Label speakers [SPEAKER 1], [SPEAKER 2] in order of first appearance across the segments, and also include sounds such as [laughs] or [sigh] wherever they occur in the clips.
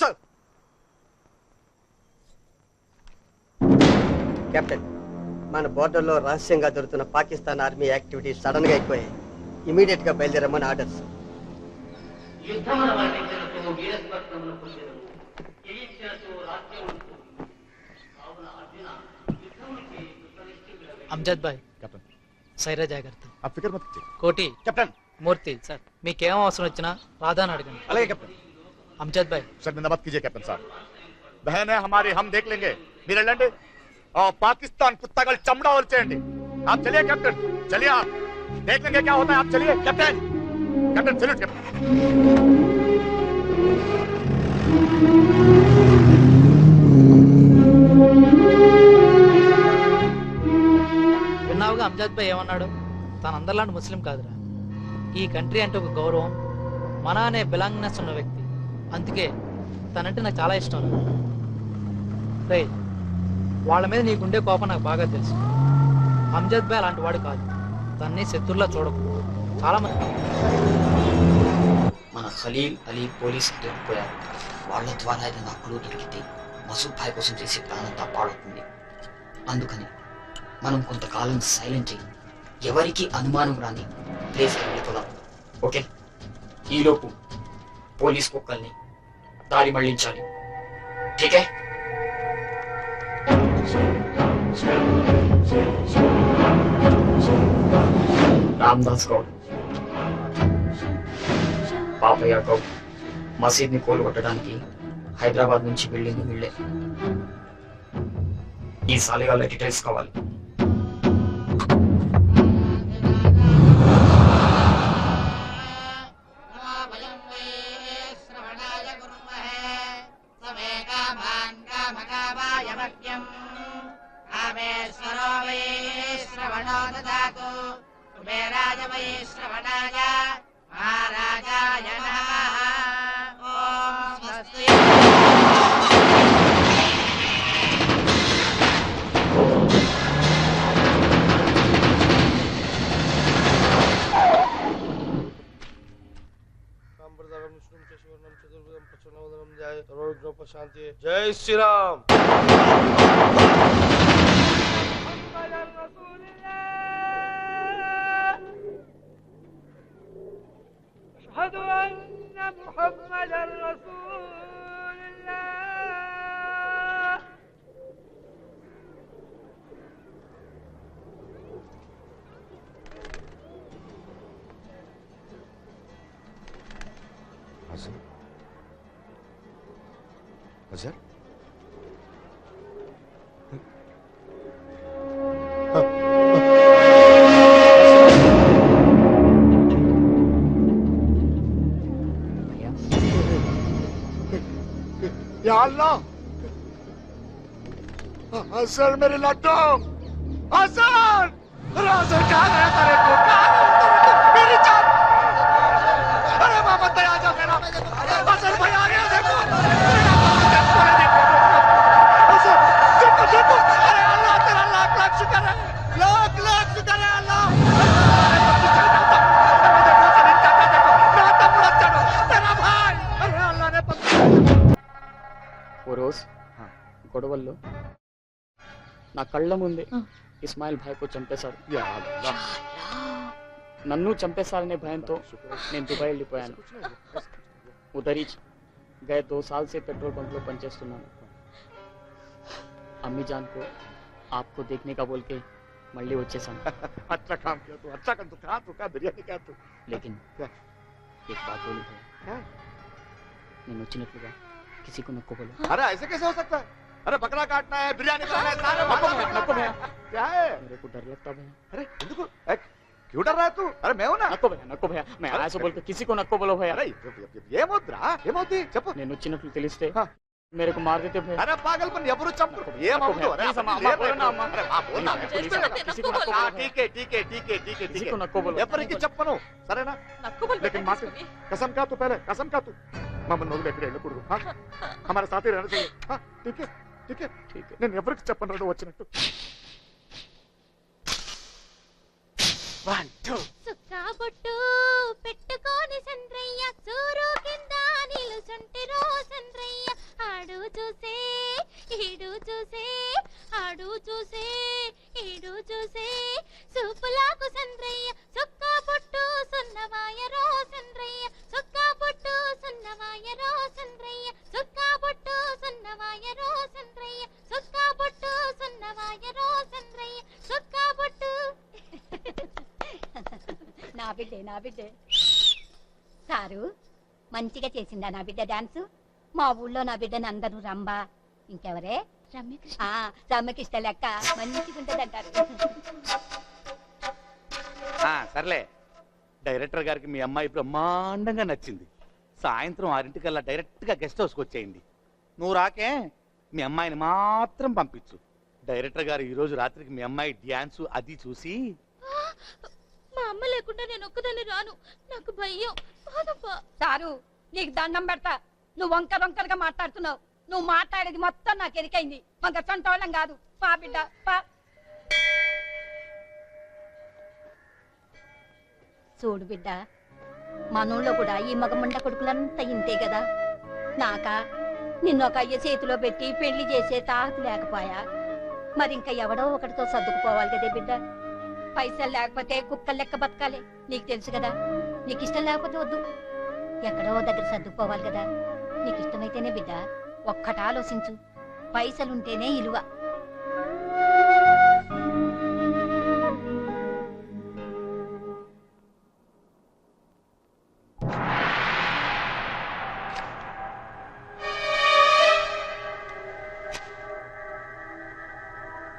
[SPEAKER 1] Sir.
[SPEAKER 2] Captain మన బోర్డర్లో రహస్యంగా జరుగుతున్న పాకిస్తాన్ ఆర్మీ యాక్టివిటీ సడన్గా అయిపోయాయి ఇమీడియట్గా బయలుదేరమని ఆర్డర్స్
[SPEAKER 3] అమ్జద్ భాయ్
[SPEAKER 1] కెప్టెన్.
[SPEAKER 3] సైరా జాగ్రత్త.
[SPEAKER 1] ఫికర్ మత్
[SPEAKER 3] కోటి.
[SPEAKER 1] కెప్టెన్.
[SPEAKER 3] మూర్తి సార్. మీకేం అవసరం వచ్చినా రాధాని అడగండి.
[SPEAKER 1] అలాగే కెప్టెన్.
[SPEAKER 3] అమ్జద్ భాయ్
[SPEAKER 1] शर्मिंदा मत कीजिए कैप्टन साहब बहन है हमारी हम देख लेंगे మీరు వెళ్ళండి और पाकिस्तान कुत्ता का चमड़ा और चेंडी आप चलिए कैप्टन चलिए आप देख लेंगे क्या होता है आप चलिए कैप्टन कैप्टन चलिए कैप्टन
[SPEAKER 3] విన్నావుగా అమ్జద్ భాయ్ ఏమన్నాడు తన అందరిలాంటి ముస్లిం కాదురా ఈ కంట్రీ అంటే ఒక గౌరవం మన అనే బిలాంగ్నెస్ ఉన్న వ్యక్తి అందుకే తనంటే నాకు చాలా ఇష్టం రే వాళ్ళ మీద నీకుండే కోపం నాకు బాగా తెలుసు. అమ్జద్ భాయ్ అలాంటి వాడు కాదు. తన్ని శత్రుల్లా చూడకు. చాలా మంది
[SPEAKER 4] మన ఖలీల్ అలీ పోలీస్ దొరికిపోయారు వాళ్ళ ద్వారా ఏదైనా క్లూ దొరికితే మసూద్ భాయ్ కోసం చేసే ప్లాన్ అంతా అందుకని మనం కొంతకాలం సైలెంట్ అయ్యి ఎవరికి అనుమానం రాని ప్లేస్కి వెళ్ళిపోదాం. ఓకే? ఈలోపు పోలీస్ కుక్కల్ని దారి మళ్ళించాలి. ఠీకే రామ్దాస్ గౌడ్. పాపయ్య గౌడ్. మసీద్ని కోలుగొట్టడానికి హైదరాబాద్ నుంచి బిల్డింగ్ వీళ్ళే ఈ సాలిగాల డీటెయిల్స్ కావాలి
[SPEAKER 5] शांति जय
[SPEAKER 6] श्री राम
[SPEAKER 5] أشهد أن محمدا رسول
[SPEAKER 1] సార్ సార్ మరి లడ్డు
[SPEAKER 4] సార్ రాజా హౌస్ గొడవల్లో. నా కళ్ళ ముందే ఇస్మాయిల్ భాయ్కు చంపేశారు. నన్ను చంపేశారనే భయంతో నేను దుబాయ్ వెళ్ళిపోయాను. ఉదరీచ్ గయ సాల్సే పెట్రోల్ బంక్లో పనిచేస్తున్నాను. అమ్మీ జాన్కు आपको देखने का बोल के मल्ली వచ్చేసాం
[SPEAKER 1] अच्छा काम किया तू अच्छा कर तू खा तू खा बिरयानी खा तू लेकिन
[SPEAKER 4] एक నేను వచ్చినట్లుగా किसी को नको बोलो
[SPEAKER 1] अरे ऐसे कैसे हो सकता है अरे बकरा काटना है बिरयानी करना है सारे
[SPEAKER 4] नको
[SPEAKER 1] भाजा
[SPEAKER 4] भैया,
[SPEAKER 1] पकड़ना
[SPEAKER 4] नको
[SPEAKER 1] है।
[SPEAKER 4] भैया।
[SPEAKER 1] क्या है
[SPEAKER 4] मेरे को डर लगता भैया
[SPEAKER 1] अरे ఎందుకు ए, क्यों डर रहा है तू अरे मैं हूं ना
[SPEAKER 4] नको भैया नको भैया मैं
[SPEAKER 1] अरे,
[SPEAKER 4] ऐसा बोल के किसी को नको बोलो भैया
[SPEAKER 1] अरे ఏమవుతురా ఏమవుతుంది చెప్పు
[SPEAKER 4] నేను వచ్చినట్లు తెలిస్తే
[SPEAKER 1] हाँ।
[SPEAKER 4] मेरे को मार देते भैया
[SPEAKER 1] అరే పాగల్ పని ఎవరు చంపరు ఏమవుతుంది అరే
[SPEAKER 4] Please, అమ్మా,
[SPEAKER 1] అసలు
[SPEAKER 4] అమ్మా,
[SPEAKER 1] ఏమైంది?
[SPEAKER 4] बोलो ना, अम्मा।
[SPEAKER 1] అరే, ఆ, बोलना,
[SPEAKER 4] Please,
[SPEAKER 1] please,
[SPEAKER 4] please,
[SPEAKER 1] please,
[SPEAKER 4] किसी को नको
[SPEAKER 1] ఆ,
[SPEAKER 4] बोलो भैया।
[SPEAKER 1] ఠీకే ఠీకే ఠీకే ఠీకే
[SPEAKER 4] किसी
[SPEAKER 1] ఠీకే
[SPEAKER 4] को नको बोलो
[SPEAKER 1] ఎవరికి చెప్పను సరేనా लेकिन माँ से कसम खा तू पहले कसम खा तू మమ్మల్ని వదిలేక్కడ వెళ్ళకూడదు.
[SPEAKER 4] మన
[SPEAKER 1] నేను ఎవరికి చెప్పను రెండు వచ్చినట్టు
[SPEAKER 7] కాబట్టు బిడ్డే నా బిడ్డే. సారు మంచిగా చేసిందా నా బిడ్డ డాన్స్? మా ఊళ్ళో నా బిడ్డని అందరూ రంబా ఇంకెవరే?
[SPEAKER 6] రమ్యకృష్ణ.
[SPEAKER 7] లెక్క. మంచిగా ఉంటదంటారు
[SPEAKER 8] ఆ, సర్లే. డైరెక్టర్ గారికి మీ అమ్మాయి బ్రహ్మాండంగా నచ్చింది. సాయంత్రం ఆరింటికల్లా డైరెక్ట్గా గెస్ట్ హౌస్కి వచ్చేయండి. నువ్వు రాకే మీ అమ్మాయిని మాత్రం పంపించు. డైరెక్టర్ గారు ఈరోజు రాత్రికి మీ అమ్మాయి డ్యాన్సు అది చూసి
[SPEAKER 6] మా అమ్మ లేకుండా నేను ఒక్కదాన్ని రాను. నాకు భయం. బాధపా
[SPEAKER 7] సారు నీకు దండం పెడతా. నువ్వు వంకర వంకరగా మాట్లాడుతున్నావు. నువ్వు మాట్లాడేది మొత్తం నాకు ఎరికైంది. వంక సొంటోళ్ళం కాదు. పా బిడ్డ పా. చూడు బిడ్డ మనూళ్ళో కూడా ఈ మగమండ కొడుకులంతా ఇంతే కదా. నాకా నిన్నొక అయ్య చేతిలో పెట్టి పెళ్ళి చేసే తాహత లేకపోయా? మరి ఇంకా ఎవడో ఒకటితో సర్దుకుపోవాలి కదే బిడ్డ. పైసలు లేకపోతే కుక్కలు లెక్క బతకాలి. నీకు తెలుసు కదా నీకు ఇష్టం లేకపోతే వద్దు. ఎక్కడో దగ్గర సర్దుకుపోవాలి కదా. నీకు ఇష్టమైతేనే బిడ్డ ఒక్కట ఆలోచించు. పైసలుంటేనే ఇలువ.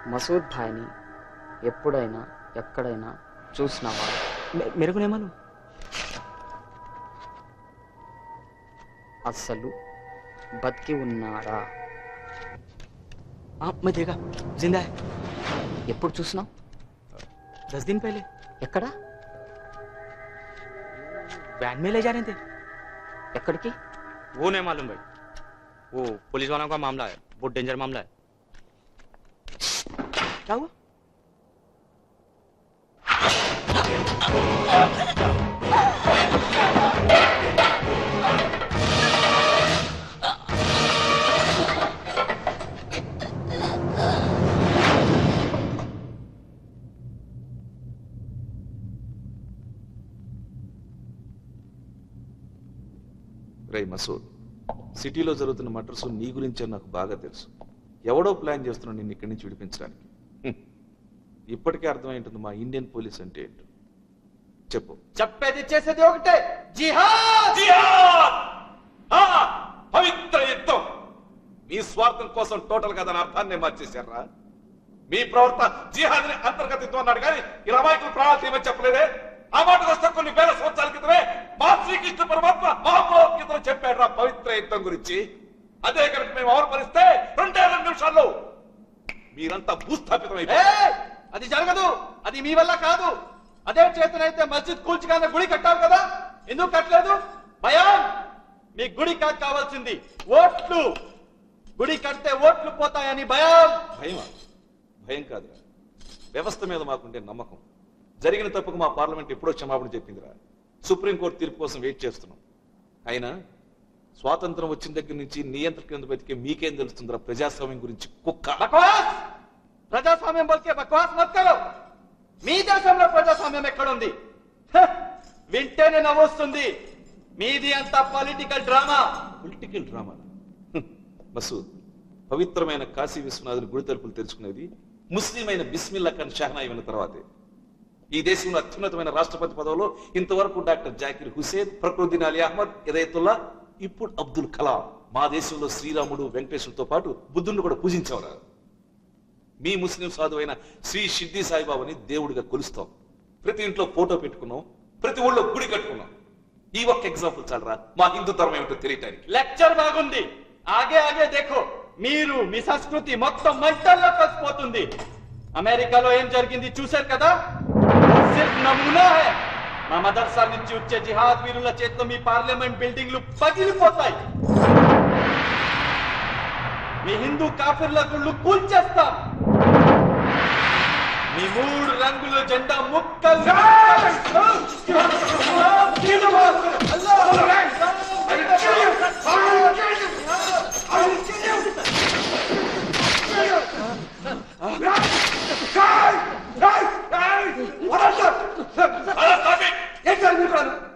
[SPEAKER 4] మసూద్ భాయ్ని ఎప్పుడైనా ఎక్కడైనా చూసినావా
[SPEAKER 9] मेरे को नहीं मालूम
[SPEAKER 4] అస్సలు బతికి ఉన్నాడా
[SPEAKER 9] हाँ मैं देखा जिंदा है
[SPEAKER 4] ఎప్పుడు చూసినావు
[SPEAKER 9] दस दिन पहले
[SPEAKER 4] ఎక్కడ
[SPEAKER 9] वैन में ले जा रहे थे
[SPEAKER 4] ఎక్కడికి
[SPEAKER 9] वो नहीं मालूम भाई वो पुलिस वालों का मामला है बहुत डेंजर मामला है क्या हुआ
[SPEAKER 10] మసూద్ సిటీలో జరుగుతున్న మటర్స్ నీ గురించే నాకు బాగా తెలుసు. ఎవడో ప్లాన్ చేస్తున్నాడు నిన్ను ఇక్కడి నుంచి విడిపించడానికి. ఇప్పటికే అర్థమై ఉంటుంది మా ఇండియన్ పోలీస్ అంటే ఏంటో. చెప్పు.
[SPEAKER 8] చెప్పేది చేసేది ఒకటే. జిహాద్!
[SPEAKER 10] పవిత్ర యుద్ధం! మీ స్వార్థం కోసం టోటల్గా దాని అర్థాన్ని మార్చేశారా? మీ ప్రవర్తన జిహాద్ని అంతర్గత యుద్ధం అన్నాడు కానీ ఇలా అమాయకులు ప్రాణాలు తీయమని చెప్పలేదే? ఆ మాట వస్తే కొన్ని వేల సంవత్సరాల క్రితమే మా శ్రీకృష్ణ పరమాత్మ మహాభగవద్గీతలో చెప్పాడు రా పవిత్ర యుద్ధం గురించి. అదే కనుక మేము అవపరిస్తే రెండే రెండు నిమిషాల్లో మీరంతా భూస్థాపితమైపోయారు
[SPEAKER 8] ఏయ్! అది జరగదు. అది మీ వల్ల కాదు. అదే చేతనైతే మస్జిద్ కూల్చుగానే గుడి కట్టావు కదా? ఎందుకు కట్టలేదు? భయం! మీ గుడి కాదు కావాల్సింది ఓట్లు. గుడి కడితే ఓట్లు పోతాయని భయం.
[SPEAKER 10] భయమా? భయం కాదురా. వ్యవస్థ మీద మాకుండే నమ్మకం. జరిగిన తప్పుకు మా పార్లమెంట్ ఎప్పుడో క్షమాపణ చెప్పిందిరా. సుప్రీంకోర్టు తీర్పు కోసం వెయిట్ చేస్తున్నాం. అయినా స్వాతంత్రం వచ్చిన దగ్గర నుంచి నియంత్రణ కింద బతికే మీకేం తెలుస్తుందిరా ప్రజాస్వామ్యం గురించి? కుక్క.
[SPEAKER 8] ప్రజాస్వామ్యం బల్కే బక్వాస్ మత్ కరో మీ దేశంలో ప్రజాస్వామ్యం ఎక్కడుంది! వింటేనే నవ్వొస్తుంది. మీది అంతా political drama
[SPEAKER 10] political drama Masood పవిత్రమైన కాశీ విశ్వనాథుని గుడి తలుపులు తెరుచుకునేది ముస్లిం అయిన బిస్మిల్లా ఖాన్ షహనాయి విన్న తర్వాతే. ఈ దేశంలో అత్యున్నతమైన రాష్ట్రపతి పదవిలో ఇంతవరకు డాక్టర్ జాకిర్ హుసేన్ ఫక్రుద్దీన్ అలీ అహ్మద్ ఇదయతుల్లా ఇప్పుడు అబ్దుల్ కలాం. మా దేశంలో శ్రీరాముడు వెంకటేశ్వరుతో పాటు బుద్ధుడిని కూడా పూజించేవారు మీ ముస్లిం సాధువైన శ్రీ సిద్ధి సాయిబాబాని దేవుడిగా కొలుస్తాం. ప్రతి ఇంట్లో ఫోటో పెట్టుకున్నాం. ప్రతి ఊళ్ళో గుడి కట్టుకున్నాం. ఈ ఒక్క ఎగ్జాంపుల్ చాలరా? మా హిందూ ధర్మం ఏమిటో తెలియటానికి.
[SPEAKER 8] లెక్చర్ బాగుంది. ఆగే ఆగే దేఖో. మీరు మీ సంస్కృతి మొత్తం మంటల్లో కలిసిపోతుంది. అమెరికాలో ఏం జరిగింది చూశారు కదా? నమూనా హే మా మదర్సా నుంచి వచ్చే జిహాద్ వీరుల చేతిలో మీ పార్లమెంట్ బిల్డింగ్లు పగిలిపోతాయి మీ హిందూ కాఫిర్ల గుళ్ళు కూల్చేస్తాం మీ మూడు రంగుల జెండా ముక్కలు అల్లాహ్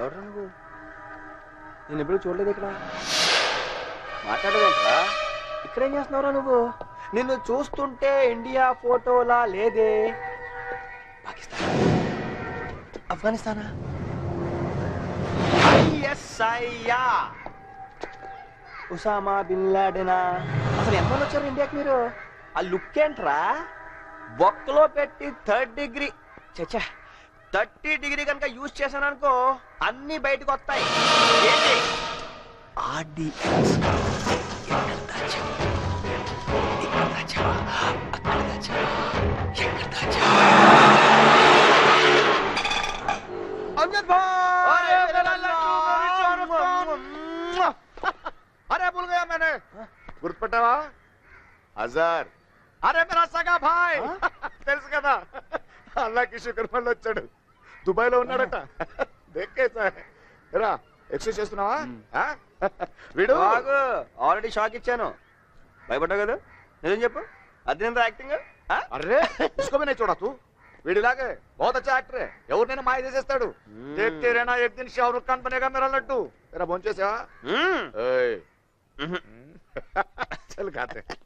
[SPEAKER 11] ఎవరు నువ్వు? నేను ఎప్పుడు చూడలేదు ఇక్కడ. మాట్లాడవేంట్రా ఇక్కడ ఏం చేస్తున్నావురా నువ్వు? నిన్ను చూస్తుంటే ఇండియా ఫోటోలా లేదే. పాకిస్తాన్. ఆఫ్ఘనిస్తానా? ఐఎస్ఐయా ఉసామా బిన్ లాడెనా? అసలు ఎంతమంది వచ్చారు ఇండియాకి మీరు? ఆ లుక్ ఏంట్రా? బొక్కలో పెట్టి థర్డ్ డిగ్రీ. చచ్చా థర్టీ డిగ్రీ కనుక యూజ్ చేశాను అనుకో అన్ని బయటకు వస్తాయి. ఏంటి? ఆర్డిఎక్స్ ఎక్కడ దాచావు?
[SPEAKER 1] అరే భూల్ గయా మేనే గుర్తుపట్టావా? అజార్! అరే మేరా సగా భాయ్! తెలుసు కదా? అల్లా కిషోర్ కర్మల్లో వచ్చాడు. దుబాయ్లో ఉన్నాడట. రా ఎక్సర్సైజ్ చేస్తున్నావా? వీడు?
[SPEAKER 11] ఆల్రెడీ షాక్ ఇచ్చాను. భయపడ్డావు కదా? నిజం చెప్పు. అదినంత యాక్టింగ్
[SPEAKER 1] అర్రే ఇసుకోమనే చూడతు వీడిలాగే బహుత యాక్టరే ఎవరినైనా మాయ చేసేస్తాడు. రేనా ఎక్ దిన్ షారుఖ్ ఖాన్ పనేగా మీరు అన్నట్టు భోంచేసావా? [laughs] చల్ కాతే.